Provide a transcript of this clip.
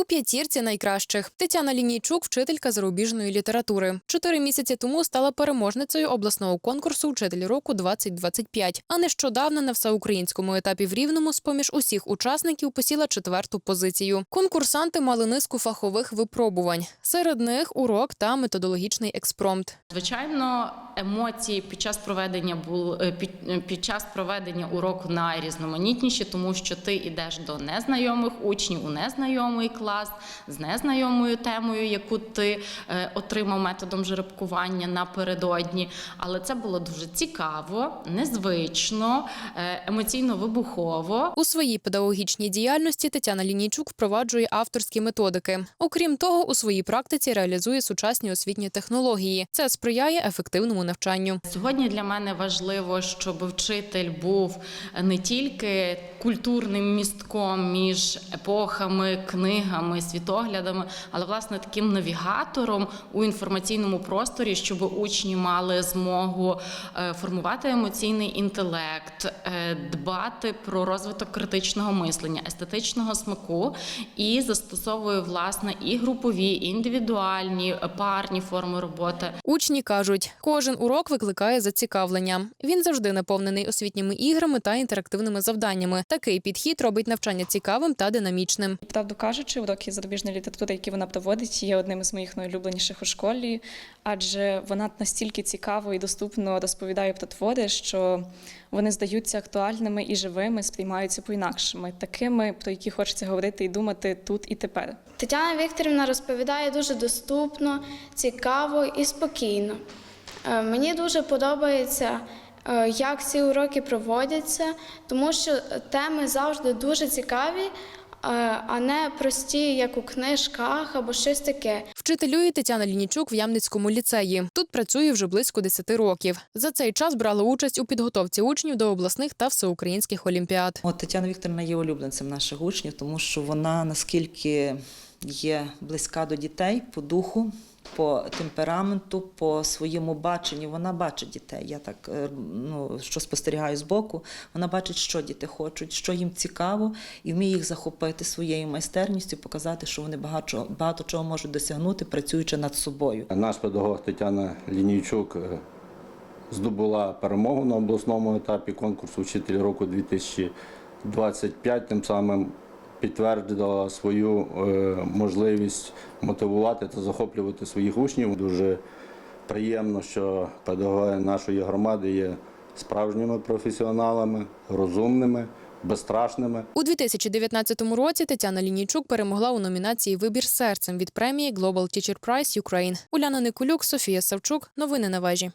У п'ятірці найкращих Тетяна Лінійчук, вчителька зарубіжної літератури. Чотири місяці тому стала переможницею обласного конкурсу Вчитель року 2025 А нещодавно на всеукраїнському етапі в Рівному з поміж усіх учасників посіла четверту позицію. Конкурсанти мали низку фахових випробувань. Серед них урок та методологічний експромт. Звичайно, емоції під час проведення бул е, під, е, під час проведення уроку найрізноманітніші, тому що ти йдеш до незнайомих учнів у незнайомий клас з незнайомою темою, яку ти е, отримав методом жеребкування напередодні. Але це було дуже цікаво, незвично, е, емоційно вибухово. У своїй педагогічній діяльності Тетяна Лінійчук впроваджує авторські методики. Окрім того, у своїй практиці реалізує сучасні освітні технології. Це сприяє ефективному навчанню. Сьогодні для мене важливо, щоб вчитель був не тільки культурним містком між епохами, книгами, світоглядами, але власне таким навігатором у інформаційному просторі, щоб учні мали змогу е, формувати емоційний інтелект, е, дбати про розвиток критичного мислення, естетичного смаку і застосовує власне і групові, і індивідуальні, е, парні форми роботи. Учні кажуть, кожен урок викликає зацікавлення. Він завжди наповнений освітніми іграми та інтерактивними завданнями. Такий підхід робить навчання цікавим та динамічним. Правду кажучи, уроки зарубіжної літератури, які вона проводить, є одним із моїх найулюбленіших у школі, адже вона настільки цікаво і доступно розповідає про твори, що вони здаються актуальними і живими, сприймаються по-інакшими, такими, про які хочеться говорити і думати тут і тепер. Тетяна Вікторівна розповідає дуже доступно, цікаво і спокійно. Е, Мені дуже подобається, як ці уроки проводяться, тому що теми завжди дуже цікаві, е, а не прості, як у книжках або щось таке. Вчителює Тетяна Лінічук в Ямницькому ліцеї. Тут працює вже близько 10 років. За цей час брала участь у підготовці учнів до обласних та всеукраїнських олімпіад. От Тетяна Вікторівна є улюбленцем наших учнів, тому що вона наскільки є близька до дітей по духу, по темпераменту, по своєму баченню. Вона бачить дітей. Я так е, ну, що спостерігаю збоку, вона бачить, що діти хочуть, що їм цікаво, і вміє їх захопити своєю майстерністю, показати, що вони багато, багато чого можуть досягнути, працюючи над собою. Наш педагог Тетяна Лінійчук е, здобула перемогу на обласному етапі конкурсу Вчитель року 2025, тим самим підтвердила свою е, можливість мотивувати та захоплювати своїх учнів. Дуже приємно, що педагоги нашої громади є справжніми професіоналами, розумними, безстрашними. У 2019 році Тетяна Лінійчук перемогла у номінації Вибір серцем від премії Global Teacher Prize Ukraine. Уляна Никулюк, Софія Савчук. Новини на вежі.